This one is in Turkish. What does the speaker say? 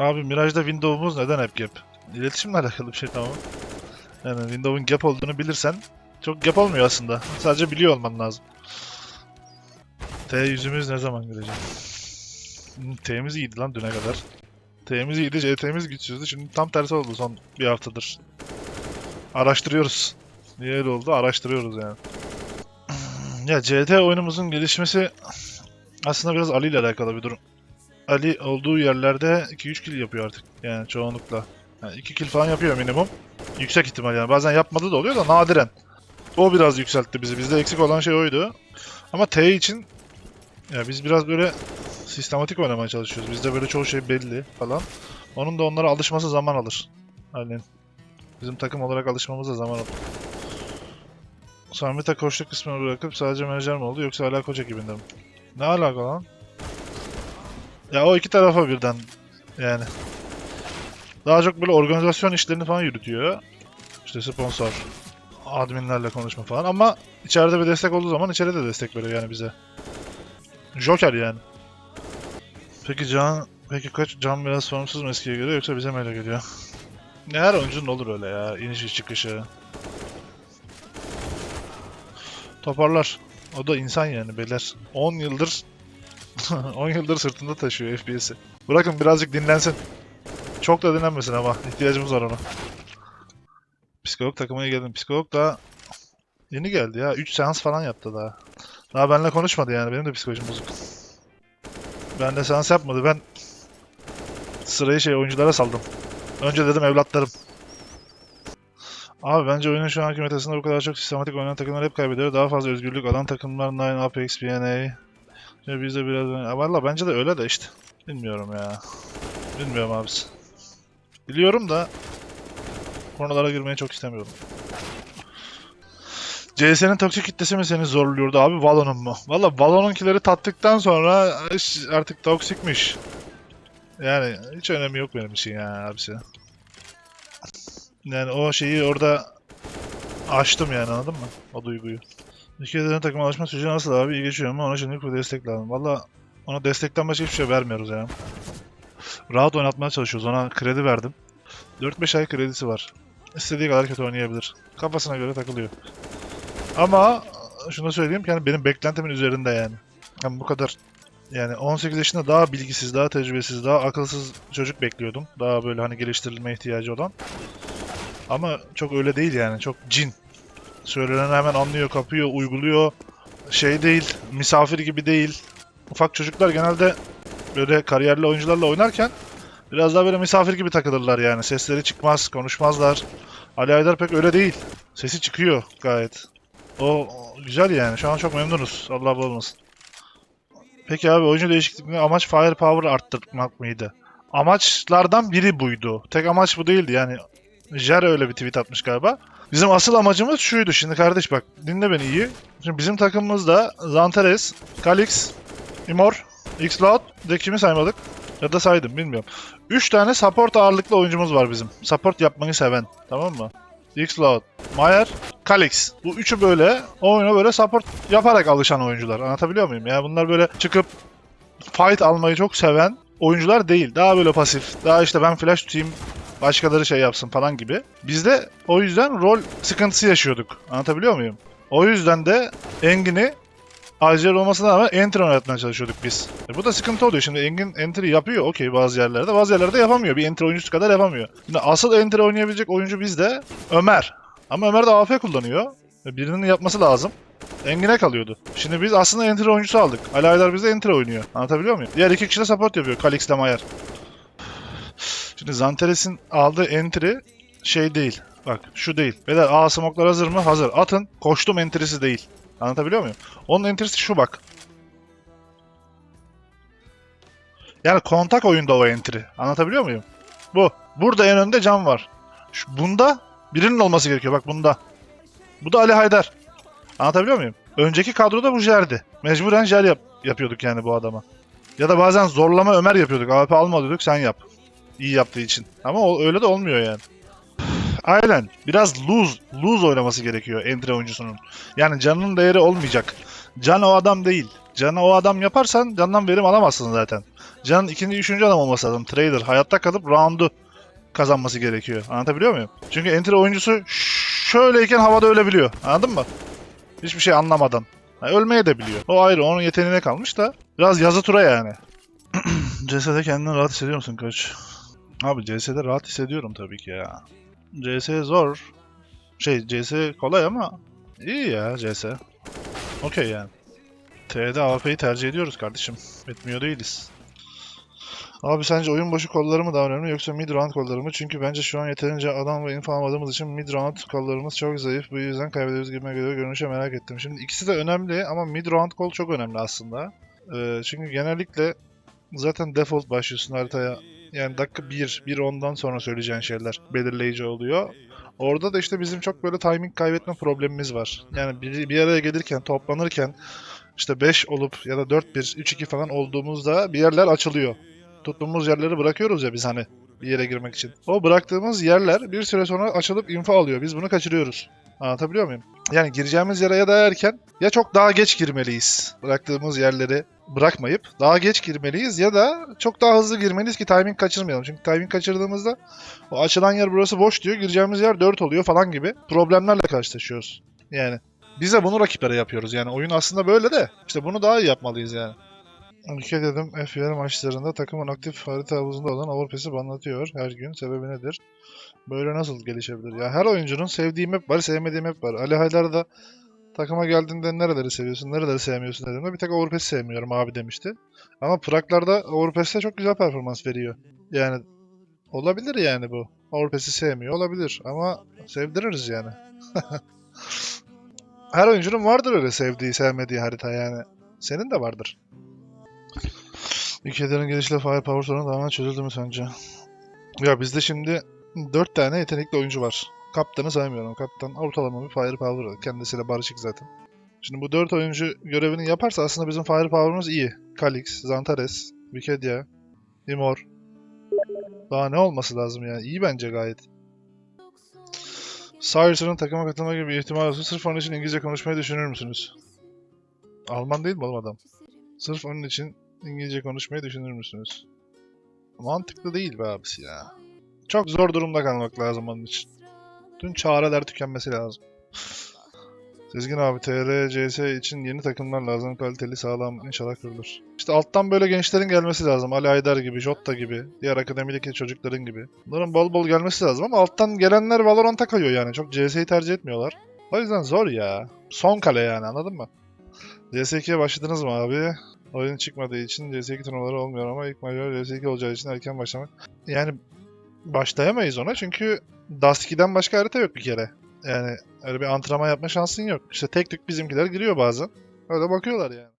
Abi Mirage'da Windows'umuz neden hep gap? İletişimle alakalı bir şey tamam. Yani Windows'un gap olduğunu bilirsen çok gap olmuyor aslında. Sadece biliyor olman lazım. T yüzümüz ne zaman gelecek? Hmm, T'miz iyiydi lan düne kadar. T'miz iyiydi, CT'miz güçsüzdü. Şimdi tam tersi oldu son bir haftadır. Araştırıyoruz. Niye öyle oldu? Araştırıyoruz yani. Ya CT oyunumuzun gelişmesi aslında biraz Ali ile alakalı bir durum. Ali olduğu yerlerde 2-3 kill yapıyor artık. Yani çoğunlukla. Yani 2 kill falan yapıyor minimum. Yüksek ihtimal yani. Bazen yapmadığı da oluyor da nadiren. O biraz yükseltti bizi. Bizde eksik olan şey oydu. Ama T için ya biz biraz böyle sistematik oynamaya çalışıyoruz. Bizde böyle çoğu şey belli falan. Onun da onlara alışması zaman alır. Ali'nin. Bizim takım olarak alışmamız da zaman alır. Samet'e koçluk kısmını bırakıp sadece menajer mi oldu yoksa hala koç ekibinde mi? Ne alaka lan? Ya o iki tarafa birden yani. Daha çok böyle organizasyon işlerini falan yürütüyor. İşte sponsor, adminlerle konuşma falan ama içeride bir destek olduğu zaman içeride de destek veriyor yani bize. Joker yani. Peki Can, peki kaç Can biraz formsuz mu eskiye göre yoksa bize mi öyle geliyor? Her oyuncunun olur öyle ya, inişi çıkışı. Toparlar. O da insan yani beyler. 10 yıldır 10 yıldır sırtında taşıyor FPS'i. Bırakın birazcık dinlensin. Çok da dinlenmesin ama ihtiyacımız var ona. Psikolog takımına geldim. Psikolog da yeni geldi ya. 3 seans falan yaptı daha. Daha benimle konuşmadı yani. Benim de psikolojim bozuk. Ben de seans yapmadı. Ben sırayı şey oyunculara saldım. Önce dedim evlatlarım. Abi bence oyunun şu anki metasında bu kadar çok sistematik oynayan takımlar hep kaybediyor. Daha fazla özgürlük alan takımlar Nine, Apex, BNA. Ya biz de biraz... Ya Valla bence de öyle de işte. Bilmiyorum ya. Bilmiyorum abisi. Biliyorum da konulara girmeyi çok istemiyorum. CS'nin toksik kitlesi mi seni zorluyordu abi Valor'un mu? Valla Valor'unkileri tattıktan sonra artık toksikmiş. Yani hiç önemi yok benim için ya abisi. Yani o şeyi orada açtım yani anladın mı? O duyguyu. Ülkelerin takım alışma süreci nasıl abi? İyi geçiyor mu? Ona şimdilik bir destek lazım. Valla ona destekten başka hiçbir şey vermiyoruz ya. Rahat oynatmaya çalışıyoruz. Ona kredi verdim. 4-5 ay kredisi var. İstediği kadar kötü oynayabilir. Kafasına göre takılıyor. Ama şunu da söyleyeyim yani benim beklentimin üzerinde yani. Yani bu kadar yani 18 yaşında daha bilgisiz, daha tecrübesiz, daha akılsız çocuk bekliyordum. Daha böyle hani geliştirilme ihtiyacı olan. Ama çok öyle değil yani. Çok cin. Söyleneni hemen anlıyor, kapıyor, uyguluyor. Şey değil, misafir gibi değil. Ufak çocuklar genelde böyle kariyerli oyuncularla oynarken biraz daha böyle misafir gibi takılırlar yani. Sesleri çıkmaz, konuşmazlar. Ali Aydar pek öyle değil. Sesi çıkıyor gayet. O güzel yani. Şu an çok memnunuz. Allah olmasın. Peki abi oyuncu değişikliğinde amaç firepower arttırmak mıydı? Amaçlardan biri buydu. Tek amaç bu değildi yani. Jer öyle bir tweet atmış galiba. Bizim asıl amacımız şuydu şimdi kardeş bak dinle beni iyi. Şimdi bizim takımımızda Zantares, Kalix, Imor, Xloud de kimi saymadık? Ya da saydım bilmiyorum. 3 tane support ağırlıklı oyuncumuz var bizim. Support yapmayı seven tamam mı? Xloud, Mayer, Kalix. Bu üçü böyle oyuna böyle support yaparak alışan oyuncular. Anlatabiliyor muyum? Yani bunlar böyle çıkıp fight almayı çok seven oyuncular değil. Daha böyle pasif. Daha işte ben flash tutayım başkaları şey yapsın falan gibi. Biz de o yüzden rol sıkıntısı yaşıyorduk. Anlatabiliyor muyum? O yüzden de Engin'i Acer olmasına rağmen enter oynatmaya çalışıyorduk biz. E bu da sıkıntı oluyor. Şimdi Engin entry yapıyor okey bazı yerlerde. Bazı yerlerde yapamıyor. Bir enter oyuncusu kadar yapamıyor. Şimdi asıl enter oynayabilecek oyuncu bizde Ömer. Ama Ömer de AF kullanıyor. E Birinin yapması lazım. Engin'e kalıyordu. Şimdi biz aslında enter oyuncusu aldık. Ali Aydar bizde enter oynuyor. Anlatabiliyor muyum? Diğer iki kişi de support yapıyor. Kalix ile Mayer. Şimdi Zanteres'in aldığı entry şey değil. Bak şu değil. Beyler A smoklar hazır mı? Hazır. Atın. Koştum entry'si değil. Anlatabiliyor muyum? Onun entry'si şu bak. Yani kontak oyunda o entry. Anlatabiliyor muyum? Bu. Burada en önde cam var. Şu, bunda birinin olması gerekiyor. Bak bunda. Bu da Ali Haydar. Anlatabiliyor muyum? Önceki kadroda bu Jer'di. Mecburen Jer yap yapıyorduk yani bu adama. Ya da bazen zorlama Ömer yapıyorduk. AWP alma diyorduk sen yap. İyi yaptığı için. Ama o, öyle de olmuyor yani. Aynen. Biraz lose, lose oynaması gerekiyor entry oyuncusunun. Yani canının değeri olmayacak. Can o adam değil. Can'a o adam yaparsan candan verim alamazsın zaten. Can'ın ikinci, üçüncü adam olması lazım. Trader. Hayatta kalıp round'u kazanması gerekiyor. Anlatabiliyor muyum? Çünkü entry oyuncusu şöyleyken havada ölebiliyor. Anladın mı? Hiçbir şey anlamadan. Ha, ölmeye de biliyor. O ayrı. Onun yeteneğine kalmış da. Biraz yazı tura yani. CS'de kendini rahat hissediyor musun koç? Abi CS'de rahat hissediyorum tabii ki ya. CS zor. Şey CS kolay ama iyi ya CS. Okey yani. T'de AWP'yi tercih ediyoruz kardeşim. Etmiyor değiliz. Abi sence oyun başı kolları mı daha önemli yoksa mid round kolları mı? Çünkü bence şu an yeterince adam ve info almadığımız için mid round kollarımız çok zayıf. Bu yüzden kaybediyoruz gibime geliyor. Görünüşe merak ettim. Şimdi ikisi de önemli ama mid round kol çok önemli aslında. Ee, çünkü genellikle zaten default başlıyorsun haritaya. Yani dakika 1, 1 ondan sonra söyleyeceğin şeyler belirleyici oluyor. Orada da işte bizim çok böyle timing kaybetme problemimiz var. Yani bir, bir araya gelirken, toplanırken işte 5 olup ya da 4-1, 3-2 falan olduğumuzda bir yerler açılıyor. Tuttuğumuz yerleri bırakıyoruz ya biz hani bir yere girmek için. O bıraktığımız yerler bir süre sonra açılıp info alıyor. Biz bunu kaçırıyoruz. Anlatabiliyor muyum? Yani gireceğimiz yere ya da erken ya çok daha geç girmeliyiz. Bıraktığımız yerleri bırakmayıp daha geç girmeliyiz ya da çok daha hızlı girmeliyiz ki timing kaçırmayalım. Çünkü timing kaçırdığımızda o açılan yer burası boş diyor. Gireceğimiz yer 4 oluyor falan gibi problemlerle karşılaşıyoruz. Yani biz de bunu rakiplere yapıyoruz. Yani oyun aslında böyle de işte bunu daha iyi yapmalıyız yani. Ülke dedim FPL maçlarında takımın aktif harita havuzunda olan overpass'i anlatıyor her gün. Sebebi nedir? Böyle nasıl gelişebilir? Ya her oyuncunun sevdiği map var, sevmediği map var. Ali Haydar da takıma geldiğinde nereleri seviyorsun, nereleri sevmiyorsun dediğimde bir tek overpass'i sevmiyorum abi demişti. Ama Prag'larda overpass'te çok güzel performans veriyor. Yani olabilir yani bu. Overpass'i sevmiyor olabilir ama sevdiririz yani. her oyuncunun vardır öyle sevdiği, sevmediği harita yani. Senin de vardır. Ülkelerin gelişiyle firepower sorunu tamamen çözüldü mü sence? Ya bizde şimdi 4 tane yetenekli oyuncu var. Kaptanı saymıyorum. Kaptan ortalama bir firepower. Kendisiyle barışık zaten. Şimdi bu 4 oyuncu görevini yaparsa aslında bizim firepower'ımız iyi. Kalix, Zantares, Wikidia, Imor. Daha ne olması lazım yani? İyi bence gayet. Cyrus'ın takıma katılma gibi bir ihtimal olsa sırf onun için İngilizce konuşmayı düşünür müsünüz? Alman değil mi oğlum adam? Sırf onun için İngilizce konuşmayı düşünür müsünüz? Mantıklı değil be abisi ya. Çok zor durumda kalmak lazım onun için. Tüm çareler tükenmesi lazım. Sezgin abi TR, CS için yeni takımlar lazım. Kaliteli, sağlam inşallah kurulur. İşte alttan böyle gençlerin gelmesi lazım. Ali Aydar gibi, Jota gibi, diğer akademideki çocukların gibi. Bunların bol bol gelmesi lazım ama alttan gelenler Valorant'a kayıyor yani. Çok CS'yi tercih etmiyorlar. O yüzden zor ya. Son kale yani anladın mı? CS2'ye başladınız mı abi? Oyun çıkmadığı için CS2 turnuvaları olmuyor ama ilk majör CS2 olacağı için erken başlamak. Yani başlayamayız ona çünkü Dust 2'den başka harita yok bir kere. Yani öyle bir antrenman yapma şansın yok. İşte tek tük bizimkiler giriyor bazen. Öyle bakıyorlar yani.